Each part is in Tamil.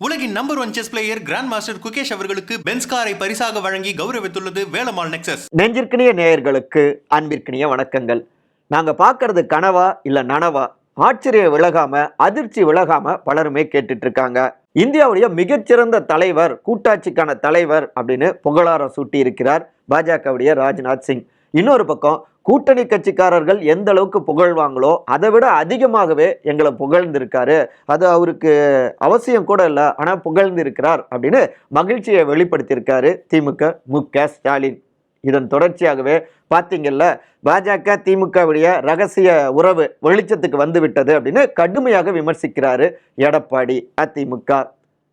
உலகின் number one chess player grand master Gukesh அவர்களுக்கு பென்ஸ் காரை பரிசாக வழங்கி கௌரவித்துள்ளது வேலமால் நெக்சஸ் நெஞ்சிற்கினிய நேயர்களுக்கு அன்பிற்கினிய வணக்கங்கள். நாங்க பார்க்கறது கனவா இல்ல நனவா? ஆச்சரியம் விலகாம அதிர்ச்சி விலகாம பலருமே கேட்டுட்டு இருக்காங்க இந்தியாவுடைய மிகச்சிறந்த தலைவர் கூட்டாட்சிக்கான தலைவர் அப்படின்னு புகழாரம் சூட்டி இருக்கிறார் பாஜகவுடைய ராஜ்நாத் சிங். இன்னொரு பக்கம் கூட்டணி கட்சிக்காரர்கள் எந்த அளவுக்கு புகழ்வாங்களோ அதை விட அதிகமாகவே எங்களை புகழ்ந்திருக்காரு. அது அவருக்கு அவசியம் கூட இல்லை ஆனால் புகழ்ந்திருக்கிறார் அப்படின்னு மகிழ்ச்சியை வெளிப்படுத்தியிருக்காரு திமுக மு க ஸ்டாலின். இதன் தொடர்ச்சியாகவே பார்த்தீங்கல்ல பாஜக திமுகவுடைய ரகசிய உறவு வெளிச்சத்துக்கு வந்து விட்டது அப்படின்னு கடுமையாக விமர்சிக்கிறாரு எடப்பாடி அதிமுக.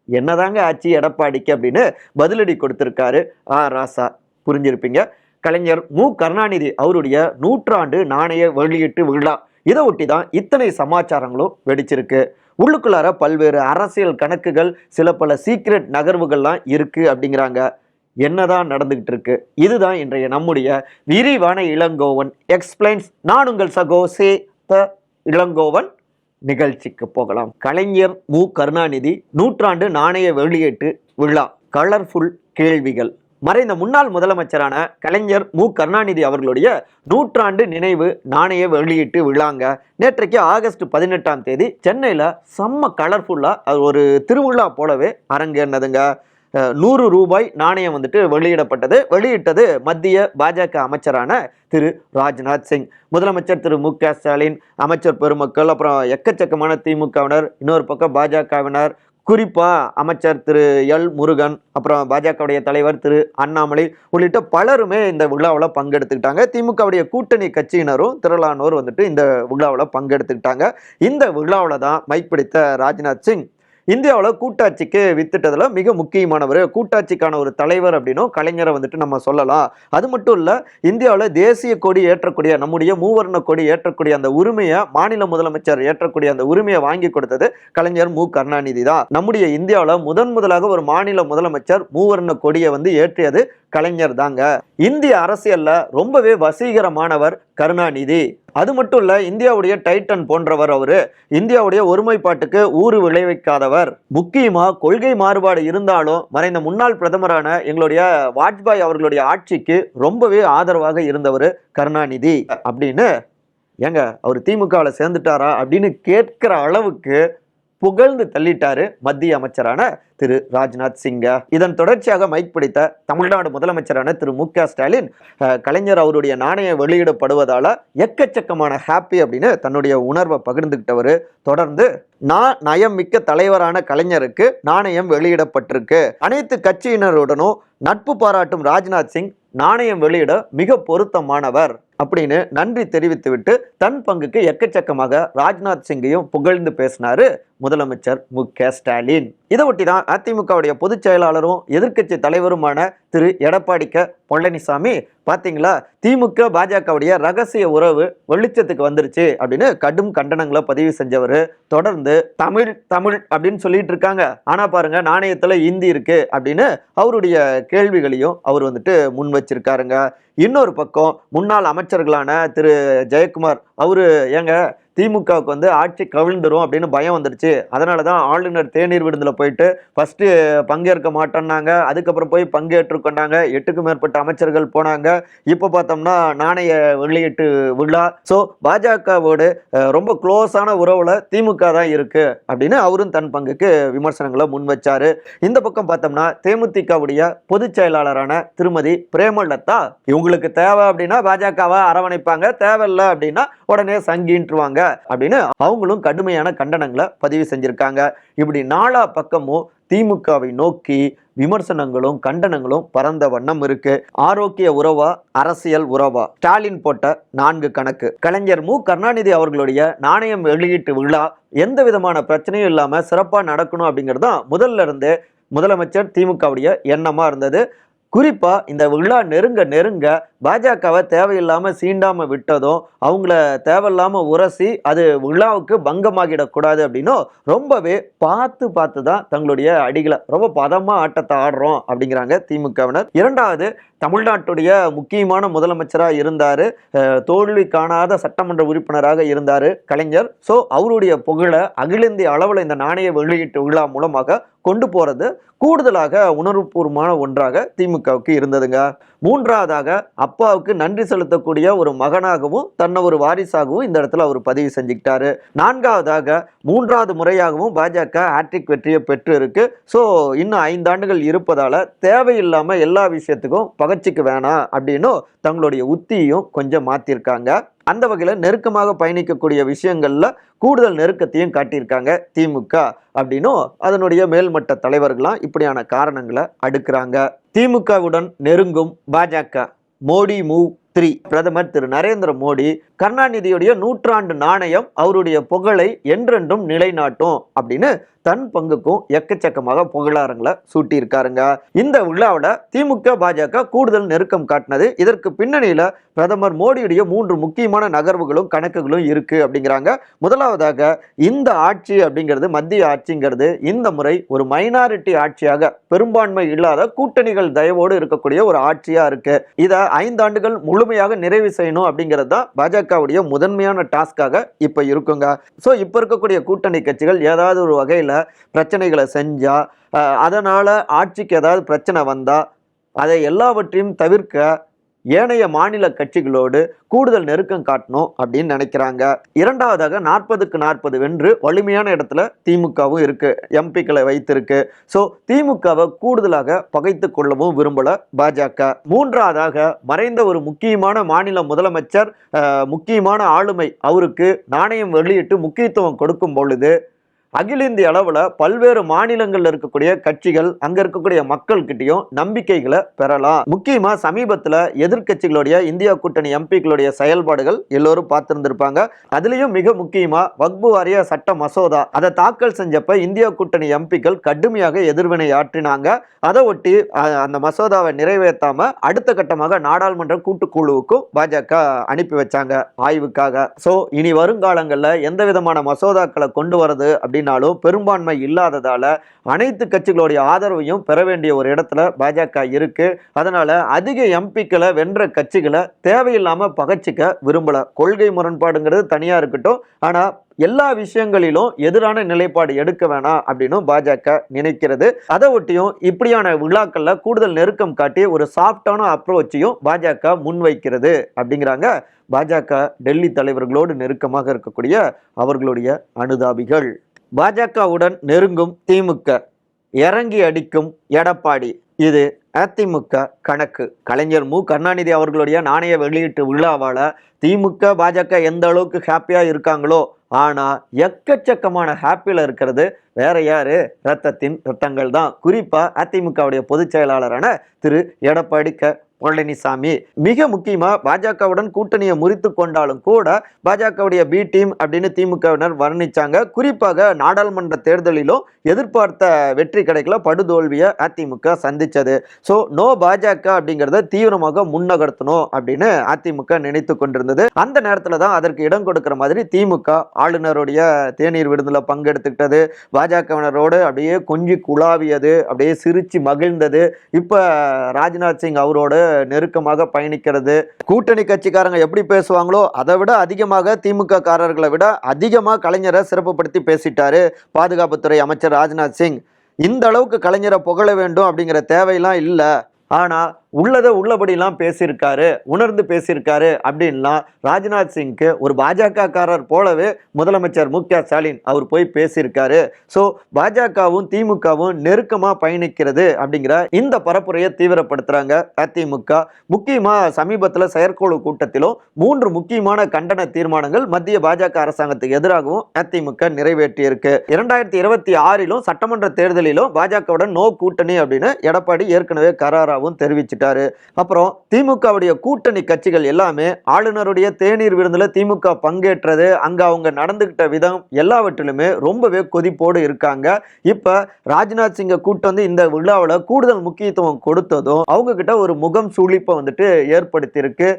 என்னதாங்க ஆச்சு எடப்பாடிக்கு அப்படின்னு பதிலடி கொடுத்துருக்காரு ஆ ராசா. புரிஞ்சிருப்பீங்க? கலைஞர் மு. கருணாநிதி அவருடைய நூற்றாண்டு நாணய வெளியீட்டு விழா. இதை ஒட்டி தான் இத்தனை சமாச்சாரங்களும் வெடிச்சிருக்கு. உள்ளுக்குள்ளார பல்வேறு அரசியல் கணக்குகள் சில பல சீக்ரெட் நகர்வுகள்லாம் இருக்கு அப்படிங்கிறாங்க. என்னதான் நடந்துகிட்டு இருக்கு? இதுதான் இன்றைய நம்முடைய விரிவான இளங்கோவன் எக்ஸ்பிளைன்ஸ் நான் உங்கள் சகோ சே த இளங்கோவன். நிகழ்ச்சிக்கு போகலாம். கலைஞர் மு. கருணாநிதி நூற்றாண்டு நாணய வெளியீட்டு விழா. கலர்ஃபுல் கேள்விகள். மறைந்த முன்னாள் முதலமைச்சரான கலைஞர் மு. கருணாநிதி அவர்களுடைய நூற்றாண்டு நினைவு நாணய வெளியீட்டு விழாங்க. நேற்றைக்கு ஆகஸ்ட் பதினெட்டாம் தேதி சென்னையில் செம்ம கலர்ஃபுல்லாக அது ஒரு திருவிழா போலவே அரங்கேறினதுங்க. நூறு ரூபாய் நாணயம் வந்துட்டு வெளியிடப்பட்டது. வெளியிட்டது மத்திய பாஜக அமைச்சரான திரு. ராஜ்நாத் சிங். முதலமைச்சர் திரு. மு. க. ஸ்டாலின் அமைச்சர் பெருமக்கள் அப்புறம் எக்கச்சக்கமான திமுகவினர் இன்னொரு பக்கம் பாஜகவினர் குறிப்பா அமைச்சர் திரு எல் முருகன் அப்புறம் பாஜகவுடைய தலைவர் திரு அண்ணாமலை உள்ளிட்ட பலருமே இந்த விழாவில் பங்கெடுத்துக்கிட்டாங்க. திமுகவுடைய கூட்டணி கட்சியினரும் திரளானோர் வந்துட்டு இந்த விழாவில் பங்கெடுத்துக்கிட்டாங்க. இந்த விழாவில் தான் மைக் பிடித்த ராஜ்நாத் சிங் இந்தியாவில் கூட்டாட்சிக்கு வித்துட்டதில் மிக முக்கியமானவர். கூட்டாட்சிக்கான ஒரு தலைவர் அப்படின்னும் கலைஞரை வந்துட்டு நம்ம சொல்லலாம். அது மட்டும் இல்லை இந்தியாவில் தேசிய கொடி ஏற்றக்கூடிய நம்முடைய மூவர்ண கொடி ஏற்றக்கூடிய அந்த உரிமையை மாநில முதலமைச்சர் ஏற்றக்கூடிய அந்த உரிமையை வாங்கி கொடுத்தது கலைஞர் மு. கருணாநிதி தான். நம்முடைய இந்தியாவில் முதன் முதலாக ஒரு மாநில முதலமைச்சர் மூவர்ண கொடியை வந்து ஏற்றியது கலைஞர் தாங்க. இந்திய அரசியல்ல ரொம்பவே வசீகரமானவர் கருணாநிதி. அது மட்டும் இல்ல இந்தியாவுடைய டைட்டன் போன்றவர் அவரு இந்தியாவுடைய ஒருமைப்பாட்டுக்கு ஊறு விளைவிக்காதவர். முக்கியமா கொள்கை மாறுபாடு இருந்தாலும் மறைந்த முன்னாள் பிரதமரான எங்களுடைய வாஜ்பாய் அவர்களுடைய ஆட்சிக்கு ரொம்பவே ஆதரவாக இருந்தவர் கருணாநிதி. அப்படின்னு ஏங்க அவர் திமுகவில் சேர்ந்துட்டாரா அப்படின்னு கேட்கிற அளவுக்கு புகழ்ந்து தள்ளிட்டாரு மத்திய அமைச்சரான திரு ராஜ்நாத் சிங்க. இதன் தொடர்ச்சியாக மைக் பிடித்த தமிழ்நாடு முதலமைச்சரான திரு மு க ஸ்டாலின் கலைஞர் அவருடைய நாணயம் வெளியிடப்படுவதால எக்கச்சக்கமான ஹாப்பி அப்படின்னு தன்னுடைய உணர்வை பகிர்ந்துகிட்டவர். தொடர்ந்து நான் நயம் மிக்க தலைவரான கலைஞருக்கு நாணயம் வெளியிடப்பட்டிருக்கு. அனைத்து கட்சியினருடனும் நட்பு பாராட்டும் ராஜ்நாத் சிங் நாணயம் வெளியிட மிக பொருத்தமானவர். அப்படின்னு நன்றி தெரிவித்துவிட்டு தன் பங்குக்கு எக்கச்சக்கமாக ராஜ்நாத் சிங்கையும் புகழ்ந்து பேசினாரு முதலமைச்சர் மு க ஸ்டாலின். இதை ஒட்டி தான் அதிமுகவுடைய பொதுச் செயலாளரும் எதிர்க்கட்சி தலைவருமான திரு. எடப்பாடி க. பழனிசாமி பார்த்தீங்களா திமுக பாஜகவுடைய ரகசிய உறவு வெளிச்சத்துக்கு வந்துருச்சு அப்படின்னு கடும் கண்டனங்களை பதிவு செஞ்சவர். தொடர்ந்து தமிழ் தமிழ் அப்படின்னு சொல்லிட்டு இருக்காங்க. ஆனால் பாருங்க நாணயத்தில் இந்தி இருக்கு அப்படின்னு அவருடைய கேள்விகளையும் அவர் வந்துட்டு முன் வச்சிருக்காருங்க. இன்னொரு பக்கம் முன்னாள் அமைச்சர்களான திரு. ஜெயக்குமார் அவரு ஏங்க திமுகவுக்கு வந்து ஆட்சி கவிழ்ந்துரும் அப்படின்னு பயம் வந்துடுச்சு அதனால தான் ஆளுநர் தேநீர் விருந்தில் போயிட்டு ஃபஸ்ட்டு பங்கேற்க மாட்டேன்னாங்க. அதுக்கப்புறம் போய் பங்கேற்று கொண்டாங்க. எட்டுக்கும் மேற்பட்ட அமைச்சர்கள் போனாங்க. இப்போ பார்த்தோம்னா நாணய வெளியீட்டு விழா. ஸோ பாஜகவோடு ரொம்ப க்ளோஸான உறவில் திமுக தான் இருக்குது அப்படின்னு அவரும் தன் பங்குக்கு விமர்சனங்களை முன்வச்சார் இந்த பக்கம் பார்த்தோம்னா தேமுதிகவுடைய பொதுச் செயலாளரான திருமதி பிரேமலதா இவங்களுக்கு தேவை அப்படின்னா பாஜகவை அரவணைப்பாங்க. தேவையில்லை அப்படின்னா உடனே அப்படின்னு அவங்களும் கடுமையான கண்டனங்களை பதிவு செஞ்சிருக்காங்க. இப்படி நாலா பக்கமும் திமுகவை நோக்கி விமர்சனங்களும் கண்டனங்களும் பரந்த வண்ணம் இருக்கு. ஆரோக்கிய உறவா அரசியல் உறவா? ஸ்டாலின் போட்ட நான்கு கணக்கு. கலைஞர் மு. கருணாநிதி அவர்களுடைய நாணயம் வெளியீட்டு விழா எந்த விதமான பிரச்சனையும் இல்லாம சிறப்பா நடக்கணும் அப்படிங்கிறது தான் முதல்ல இருந்தே முதலமைச்சர் திமுகவுடைய எண்ணமா இருந்தது. குறிப்பாக இந்த விழா நெருங்க நெருங்க பாஜகவை தேவையில்லாமல் சீண்டாமல் விட்டதும் அவங்கள தேவையில்லாமல் உரசி அது விழாவுக்கு பங்கமாகிடக்கூடாது அப்படின்னும் ரொம்பவே பார்த்து பார்த்து தான் தங்களுடைய அடிகளை ரொம்ப பதமாக ஆட்டத்தை ஆடுறோம் அப்படிங்கிறாங்க திமுகவினர். இரண்டாவது தமிழ்நாட்டுடைய முக்கியமான முதலமைச்சராக இருந்தார். தோல்வி காணாத சட்டமன்ற உறுப்பினராக இருந்தார் கலைஞர். ஸோ அவருடைய புகழை அகில இந்திய அளவில் இந்த நாணய வெளியீட்டு விழா மூலமாக கொண்டு போகிறது கூடுதலாக உணர்வுபூர்வமான ஒன்றாக திமுகவுக்கு இருந்ததுங்க. மூன்றாவதாக அப்பாவுக்கு நன்றி செலுத்தக்கூடிய ஒரு மகனாகவும் தன்னை ஒரு வாரிசாகவும் இந்த இடத்துல அவர் பதிவு செஞ்சுக்கிட்டாரு. நான்காவதாக மூன்றாவது முறையாகவும் பாஜக ஹாட்ரிக் வெற்றியை பெற்று இருக்கு ஸோ இன்னும் ஐந்தாண்டுகள் இருப்பதால் தேவையில்லாமல் எல்லா விஷயத்துக்கும் பகச்சிக்க வேணாம் அப்படின்னும் தங்களுடைய உத்தியையும் கொஞ்சம் மாத்திருக்காங்க. அந்த வகையில் நெருக்கமாக பயணிக்கக்கூடிய விஷயங்களில் கூடுதல் நெருக்கத்தையும் காட்டியிருக்காங்க திமுக அப்படின்னும் அதனுடைய மேல்மட்ட தலைவர்களாம் இப்படியான காரணங்களை அடுக்கிறாங்க. திமுகவுடன் நெருங்கும் பாஜக. மோடி மூவ் த்ரீ பிரதமர் திரு நரேந்திர மோடி கருணாநிதியுடைய நூற்றாண்டு நாணயம் அவருடைய புகழை என்றென்றும் நிலைநாட்டும் அப்படின்னு தன் பங்குக்கும் எக்கச்சக்கமாக புகழாரங்களை சூட்டியிருக்காருங்க. இந்த விழாவில் திமுக பாஜக கூடுதல் நெருக்கம் காட்டினது. இதற்கு பின்னணியில பிரதமர் மோடியுடைய மூன்று முக்கியமான நகர்வுகளும் கணக்குகளும் இருக்கு அப்படிங்கிறாங்க. முதலாவதாக இந்த ஆட்சி அப்படிங்கிறது மத்திய ஆட்சிங்கிறது இந்த முறை ஒரு மைனாரிட்டி ஆட்சியாக பெரும்பான்மை இல்லாத கூட்டணிகள் தயவோடு இருக்கக்கூடிய ஒரு ஆட்சியா இருக்கு. இதை ஐந்தாண்டுகள் முழுமையாக நிறைவு செய்யணும் அப்படிங்கிறது தான் பாஜக பாஜகவுடைய முதன்மையான டாஸ்காக இப்ப இருக்குங்க. ஸோ இப்ப இருக்கக்கூடிய கூட்டணி கட்சிகள் ஏதாவது ஒரு வகையில் பிரச்சனைகளை செஞ்சா அதனால் அதனால ஆட்சிக்கு ஏதாவது பிரச்சனை வந்தா அதை எல்லாவற்றையும் தவிர்க்க ஏனைய மாநில கட்சிகளோடு கூடுதல் நெருக்கம் காட்டணும் அப்படின்னு நினைக்கிறாங்க. இரண்டாவதாக நாற்பதுக்கு நாற்பது வென்று வலிமையான இடத்துல திமுகவும் இருக்கு எம்பிக்களை வைத்திருக்கு. ஸோ திமுகவை கூடுதலாக பகைத்து கொள்ளவும் விரும்பல பாஜக. மூன்றாவதாக மறைந்த ஒரு முக்கியமான மாநில முதலமைச்சர் முக்கியமான ஆளுமை அவருக்கு நாணயம் வெளியிட்டு முக்கியத்துவம் கொடுக்கும் பொழுது அகில இந்திய அளவில் பல்வேறு மாநிலங்களில் இருக்கக்கூடிய கட்சிகள் அங்க இருக்கக்கூடிய மக்கள்கிட்டையும் நம்பிக்கைகளை பெறலாம். முக்கியமா சமீபத்தில் எதிர்க்கட்சிகளுடைய இந்தியா கூட்டணி எம்பிக்களுடைய செயல்பாடுகள் எல்லோரும் பார்த்திருந்திருப்பாங்க. அதுலயும் மிக முக்கியமா வக்பு வாரிய சட்ட மசோதா. அதை தாக்கல் செஞ்சப்ப இந்தியா கூட்டணி எம்பிக்கள் கடுமையாக எதிர்வினை ஆற்றினாங்க. அதை ஒட்டி அந்த மசோதாவை நிறைவேற்றாம அடுத்த கட்டமாக நாடாளுமன்ற கூட்டுக்குழுவுக்கும் பாஜக அனுப்பி வச்சாங்க ஆய்வுக்காக. சோ இனி வருங்காலங்களில் எந்த விதமான மசோதாக்களை கொண்டு வரது அப்படின்னு அப்படின்னாலும் பெரும்பான்மை இல்லாததால அனைத்து கட்சிகளுடைய ஆதரவையும் பெற வேண்டிய ஒரு இடத்துல பாஜக இருக்கு. அதனால் அதிக எம்பிக்களை வென்ற கட்சிகளை தேவையில்லாம பகச்சிக்க விரும்பல. கொள்கை முரண்பாடுங்கிறது தனியாக இருக்கட்டும். ஆனால் எல்லா விஷயங்களிலும் எதிரான நிலைப்பாடு எடுக்க வேணாம் அப்படின்னு பாஜக நினைக்கிறது. அதை ஒட்டியும் இப்படியான விழாக்களில் கூடுதல் நெருக்கம் காட்டி ஒரு சாஃப்டான அப்ரோச்சையும் பாஜக முன்வைக்கிறது அப்படிங்கிறாங்க பாஜக டெல்லி தலைவர்களோடு நெருக்கமாக இருக்கக்கூடிய அவர்களுடைய அனுதாபிகள். பாஜகவுடன் நெருங்கும் திமுக இறங்கி அடிக்கும் எடப்பாடி. இது அதிமுக கணக்கு. கலைஞர் மு. கருணாநிதி அவர்களுடைய நாணய வெளியீட்டு விழாவால் திமுக பாஜக எந்த அளவுக்கு ஹாப்பியாக இருக்காங்களோ ஆனால் எக்கச்சக்கமான ஹாப்பியில் இருக்கிறது வேற யாரு? ரத்தத்தின் ரத்தங்கள் தான் குறிப்பாக அதிமுகவுடைய பொதுச் செயலாளரான திரு எடப்பாடி க. பழனிசாமி. மிக முக்கியமாக பாஜகவுடன் கூட்டணியை முறித்து கொண்டாலும் கூட பாஜகவுடைய பி டீம் அப்படின்னு திமுகவினர் வர்ணிச்சாங்க. குறிப்பாக நாடாளுமன்ற தேர்தலிலும் எதிர்பார்த்த வெற்றி கிடைக்கல. படுதோல்வியை அதிமுக சந்தித்தது ஸோ நோ பாஜக அப்படிங்கிறத தீவிரமாக முன்னகர்த்தணும் அப்படின்னு அதிமுக நினைத்து கொண்டிருந்தது. அந்த நேரத்தில் தான் அதற்கு இடம் கொடுக்கிற மாதிரி திமுக ஆளுநருடைய தேநீர் விருந்தில் பங்கெடுத்துக்கிட்டது. பாஜகவினரோடு அப்படியே கொஞ்சி குழாவியது அப்படியே சிரித்து மகிழ்ந்தது. இப்போ ராஜ்நாத் சிங் அவரோடு நெருக்கமாக பயணிக்கிறது. கூட்டணி கட்சிக்காரங்க எப்படி பேசுவாங்களோ அதை விட அதிகமாக திமுக காரர்களை விட அதிகமாக கலைஞரை சிறப்புப்படுத்தி பேசிட்டாரு பாதுகாப்புத்துறை அமைச்சர் ராஜ்நாத் சிங். இந்த அளவுக்கு கலைஞரை புகழ வேண்டும் அப்படிங்கிற தேவையெல்லாம் இல்லை. ஆனால் உள்ளதை உள்ளபடிலாம் பேசியிருக்காரு உணர்ந்து பேசியிருக்காரு அப்படின்லாம் ராஜ்நாத் சிங்க்கு ஒரு பாஜக காரர் போலவே முதலமைச்சர் மு க ஸ்டாலின் அவர் போய் பேசியிருக்காரு. ஸோ பாஜகவும் திமுகவும் நெருக்கமாக பயணிக்கிறது அப்படிங்கிற இந்த பரப்புரையை தீவிரப்படுத்துகிறாங்க அதிமுக. முக்கியமாக சமீபத்தில் செயற்குழு கூட்டத்திலும் மூன்று முக்கியமான கண்டன தீர்மானங்கள் மத்திய பாஜக அரசாங்கத்துக்கு எதிராகவும் அதிமுக நிறைவேற்றியிருக்கு. இரண்டாயிரத்தி இருபத்தி ஆறிலும் சட்டமன்ற தேர்தலிலும் பாஜகவுடன் நோ கூட்டணி அப்படின்னு எடப்பாடி ஏற்கனவே கராராவும் தெரிவிச்சிட்டாரு அப்புறம் திமுகவுடைய கூட்டணி கட்சிகள் எல்லாமே ஆளுநருடைய தேநீர் விருந்தில் திமுக பங்கேற்றது அங்க அவங்க நடந்துகிட்ட விதம் எல்லாவற்றிலுமே ரொம்பவே கொதிப்போடு இருக்காங்க. இப்போ ராஜ்நாத் சிங்கை கூட்டம் வந்து இந்த விழாவில் கூடுதல் முக்கியத்துவம் கொடுத்ததும் அவங்க கிட்ட ஒரு முகம் சுழிப்பை வந்துட்டு ஏற்படுத்தியிருக்கு.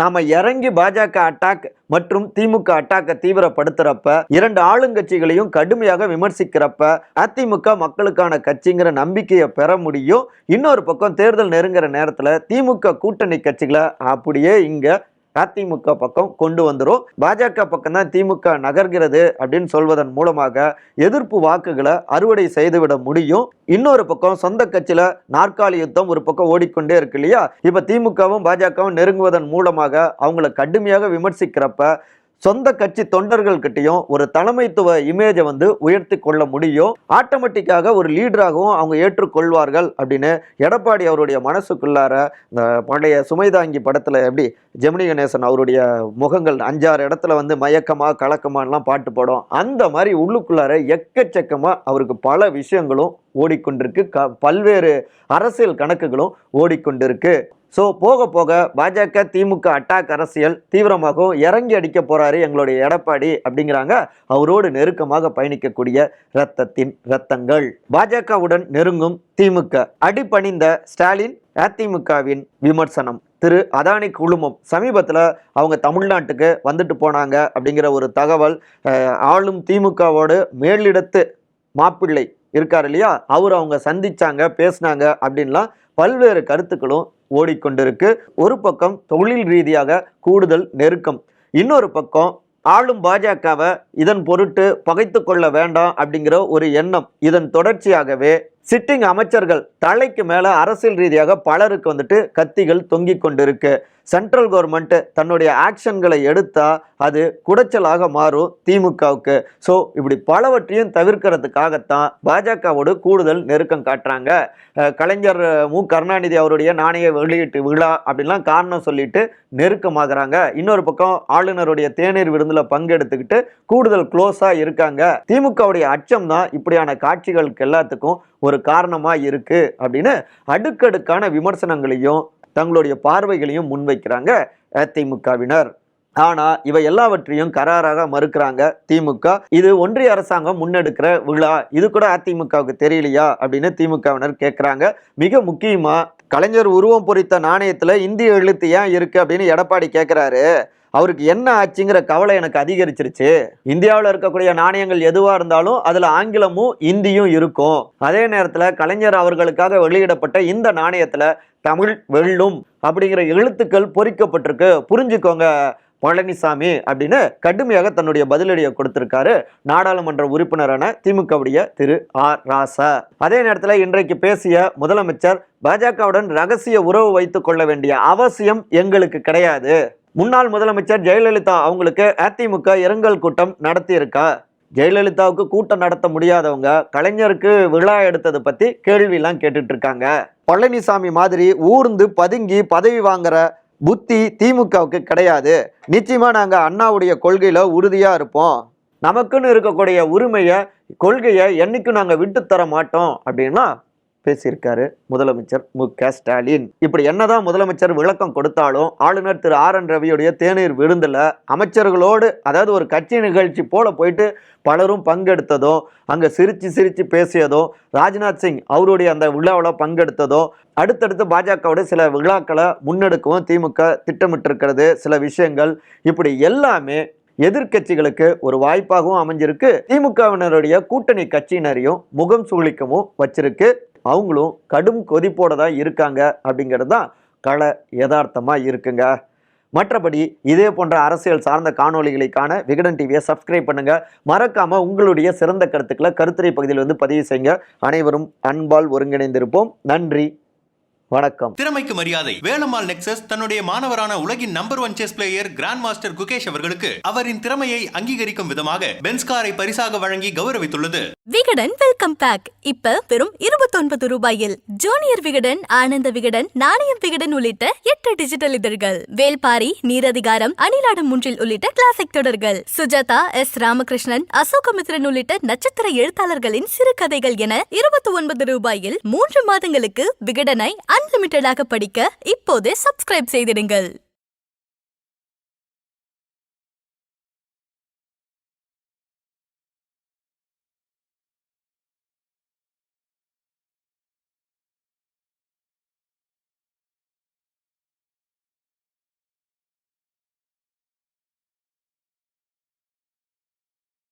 நாம இறங்கி பாஜக அட்டாக் மற்றும் திமுக அட்டாக்கை தீவிரப்படுத்துறப்ப இரண்டு ஆளுங்கட்சிகளையும் கடுமையாக விமர்சிக்கிறப்ப அதிமுக மக்களுக்கான கட்சிங்கிற நம்பிக்கையை பெற முடியும். இன்னொரு பக்கம் தேர்தல் நெருங்குற நேரத்தில் திமுக கூட்டணி கட்சிகளை அப்படியே இங்கே அதிமுக பக்கம் கொண்டு வந்துடும் பாஜக பக்கம் தான் திமுக நகர்கிறது அப்படின்னு சொல்வதன் மூலமாக எதிர்ப்பு வாக்குகளை அறுவடை செய்துவிட முடியும். இன்னொரு பக்கம் சொந்த கட்சியில நாற்காலி யுத்தம் ஒரு பக்கம் ஓடிக்கொண்டே இருக்கு இல்லையா? இப்ப திமுகவும் பாஜகவும் நெருங்குவதன் மூலமாக அவங்கள கடுமையாக விமர்சிக்கிறப்ப சொந்த கட்சி தொண்டர்கள்கிட்டயும் ஒரு தலைமைத்துவ இமேஜை வந்து உயர்த்தி கொள்ள முடியும். ஆட்டோமேட்டிக்காக ஒரு லீடராகவும் அவங்க ஏற்றுக்கொள்வார்கள் அப்படின்னு எடப்பாடி அவருடைய மனசுக்குள்ளார இந்த பழைய சுமைதாங்கி படத்தில் எப்படி ஜெமினி கணேசன் அவருடைய முகங்கள் அஞ்சாறு இடத்துல வந்து மயக்கமா கலக்கமானலாம் பாட்டு போடும் அந்த மாதிரி உள்ளுக்குள்ளார எக்கச்சக்கமாக அவருக்கு பல விஷயங்களும் ஓடிக்கொண்டிருக்கு. க பல்வேறு அரசியல் கணக்குகளும் ஓடிக்கொண்டிருக்கு. ஸோ போக போக பாஜக திமுக அட்டாக் அரசியல் தீவிரமாகவும் இறங்கி அடிக்க போகிறாரு எங்களுடைய எடப்பாடி அப்படிங்கிறாங்க. அவரோடு நெருக்கமாக பயணிக்கக்கூடிய ரத்தத்தின் ரத்தங்கள் பாஜகவுடன் நெருங்கும் திமுக. அடிபணிந்த ஸ்டாலின் அதிமுகவின் விமர்சனம். திரு அதானி குழுமம் சமீபத்தில் அவங்க தமிழ்நாட்டுக்கு வந்துட்டு போனாங்க அப்படிங்கிற ஒரு தகவல் ஆளும் திமுகவோடு மேலிடத்து மாப்பிள்ளை இருக்கார் இல்லையா? அவர் அவங்க சந்திச்சாங்க பேசினாங்க அப்படின்லாம் பல்வேறு கருத்துக்களும் ஓடிக்கொண்டிருக்கு. ஒரு பக்கம் தொழில் ரீதியாக கூடுதல் நெருக்கம். இன்னொரு பக்கம் ஆளும் பாஜகவை இதன் பொருட்டு பகைத்து கொள்ள வேண்டாம் அப்படிங்கிற ஒரு எண்ணம். இதன் தொடர்ச்சியாகவே சிட்டிங் அமைச்சர்கள் தலைக்கு மேலே அரசியல் ரீதியாக பலருக்கு வந்துட்டு கத்திகள் தொங்கிக் கொண்டிருக்கு. சென்ட்ரல் கவர்மெண்ட் தன்னுடைய ஆக்ஷன்களை எடுத்தால் அது குடைச்சலாக மாறும் திமுகவுக்கு. ஸோ இப்படி பலவற்றையும் தவிர்க்கிறதுக்காகத்தான் பாஜகவோடு கூடுதல் நெருக்கம் காட்டுறாங்க. கலைஞர் மு. கருணாநிதி அவருடைய நாணய வெளியீட்டு விழா அப்படின்லாம் காரணம் சொல்லிட்டு நெருக்கமாகறாங்க. இன்னொரு பக்கம் ஆளுநருடைய தேநீர் விருந்தில் பங்கெடுத்துக்கிட்டு கூடுதல் க்ளோஸாக இருக்காங்க. திமுகவுடைய அச்சம் தான் இப்படியான காட்சிகளுக்கு எல்லாத்துக்கும் ஒரு காரணமாக இருக்குது அப்படின்னு அடுக்கடுக்கான விமர்சனங்களையும் தங்களுடைய பார்வைகளையும் முன்வைக்கிறாங்க அதிமுகவினர் ஆனால் இவை எல்லாவற்றையும் கராராக மறுக்கிறாங்க திமுக. இது ஒன்றிய அரசாங்கம் முன்னெடுக்கிற விழா. இது கூட அதிமுகவுக்கு தெரியலையா? அப்படின்னு திமுகவினர் கேட்குறாங்க. மிக முக்கியமாக கலைஞர் உருவம் பொறித்த நாணயத்தில் இந்திய எழுத்து ஏன் இருக்கு அப்படின்னு எடப்பாடி கேட்குறாரு. அவருக்கு என்ன ஆச்சுங்கிற கவலை எனக்கு அதிகரிச்சிருச்சு. இந்தியாவில் இருக்கக்கூடிய நாணயங்கள் எதுவாக இருந்தாலும் அதில் ஆங்கிலமும் இந்தியும் இருக்கும். அதே நேரத்தில் கலைஞர் அவர்களுக்காக வெளியிடப்பட்ட இந்த நாணயத்தில் தமிழ் வெள்ளும் அப்படிங்கிற எழுத்துக்கள் பொறிக்கப்பட்டிருக்கு. புரிஞ்சுக்கோங்க பழனிசாமி அப்படின்னு கடுமையாக தன்னுடைய பதிலடியை கொடுத்திருக்காரு. நாடாளுமன்ற உறுப்பினரான திமுகவுடைய திரு. ஆர். ராசா. அதே நேரத்தில் இன்றைக்கு பேசிய முதலமைச்சர் பாஜகவுடன் ரகசிய உறவு வைத்துக் கொள்ள வேண்டிய அவசியம் எங்களுக்கு கிடையாது. முன்னாள் முதலமைச்சர் ஜெயலலிதா அவங்களுக்கு அதிமுக இரங்கல் கூட்டம் நடத்தியிருக்கா? ஜெயலலிதாவுக்கு கூட்டம் நடத்த முடியாதவங்க கலைஞருக்கு விழா எடுத்ததை பற்றி கேள்வியெல்லாம் கேட்டுட்ருக்காங்க. பழனிசாமி மாதிரி ஊர்ந்து பதுங்கி பதவி வாங்குற புத்தி திமுகவுக்கு கிடையாது. நிச்சயமாக நாங்கள் அண்ணாவுடைய கொள்கையில் உறுதியாக இருப்போம். நமக்குன்னு இருக்கக்கூடிய உரிமையை கொள்கையை என்றைக்கும் நாங்கள் விட்டு தர மாட்டோம் அப்படின்னா பேசியிருக்காரு முதலமைச்சர் மு க. ஸ்டாலின். இப்படி என்னதான் முதலமைச்சர் விளக்கம் கொடுத்தாலும் ஆளுநர் திரு ஆர் என் ரவியுடைய தேநீர் விருந்தில் அமைச்சர்களோடு அதாவது ஒரு கட்சி நிகழ்ச்சி போல போயிட்டு பலரும் பங்கெடுத்ததும் அங்கே சிரித்து சிரித்து பேசியதும் ராஜ்நாத் சிங் அவருடைய அந்த விழாவில் பங்கெடுத்ததும் அடுத்தடுத்து பாஜகவுடைய சில விழாக்களை முன்னெடுக்கவும் திமுக திட்டமிட்டிருக்கிறது. சில விஷயங்கள் இப்படி எல்லாமே எதிர்க்கட்சிகளுக்கு ஒரு வாய்ப்பாகவும் அமைஞ்சிருக்கு. திமுகவினருடைய கூட்டணி கட்சியினரையும் முகம் சூழிக்கவும் வச்சிருக்கு. அவங்களும் கடும் கொதிப்போட தான் இருக்காங்க அப்படிங்கிறது தான் கலை யதார்த்தமாக இருக்குங்க. மற்றபடி இதே போன்ற அரசியல் சார்ந்த காணொளிகளை காண விகடன் டிவியை சப்ஸ்கிரைப் பண்ணுங்க. மறக்காம உங்களுடைய சிறந்த கருத்துக்களை கருத்துரை பகுதியில் வந்து பதிவு செய்யுங்க. அனைவரும் அன்பால் ஒருங்கிணைந்திருப்போம். நன்றி. வணக்கம். திறமைக்கு மரியாதை. வேலம்மாள் நெக்சஸ் தன்னுடைய மாணவரான உலகின் number one chess player grand master Gukesh அவர்களுக்கு அவரின் திறமையை அங்கீகரிக்கும் விதமாக பென்ஸ் காரை பரிசாக வழங்கி கௌரவித்துள்ளது. விகடன் வெல்கம் பேக் இப்ப வெறும் இருபத்தொன்பது ரூபாயில் ஜூனியர் விகடன் ஆனந்த விகடன் நாணயம் விகடன் உள்ளிட்ட எட்டு டிஜிட்டல் இதழ்கள் வேல்பாரி நீரதிகாரம் அணிலாடம் மூன்றில் உள்ளிட்ட கிளாசிக் தொடர்கள் சுஜாதா எஸ் ராமகிருஷ்ணன் அசோகமித்ரன் உள்ளிட்ட நட்சத்திர எழுத்தாளர்களின் சிறுகதைகள் என இருபத்தி ஒன்பது ரூபாயில் மூன்று மாதங்களுக்கு விகடனை அன்லிமிட்டடாக படிக்க இப்போதே சப்ஸ்கிரைப் செய்திடுங்கள்.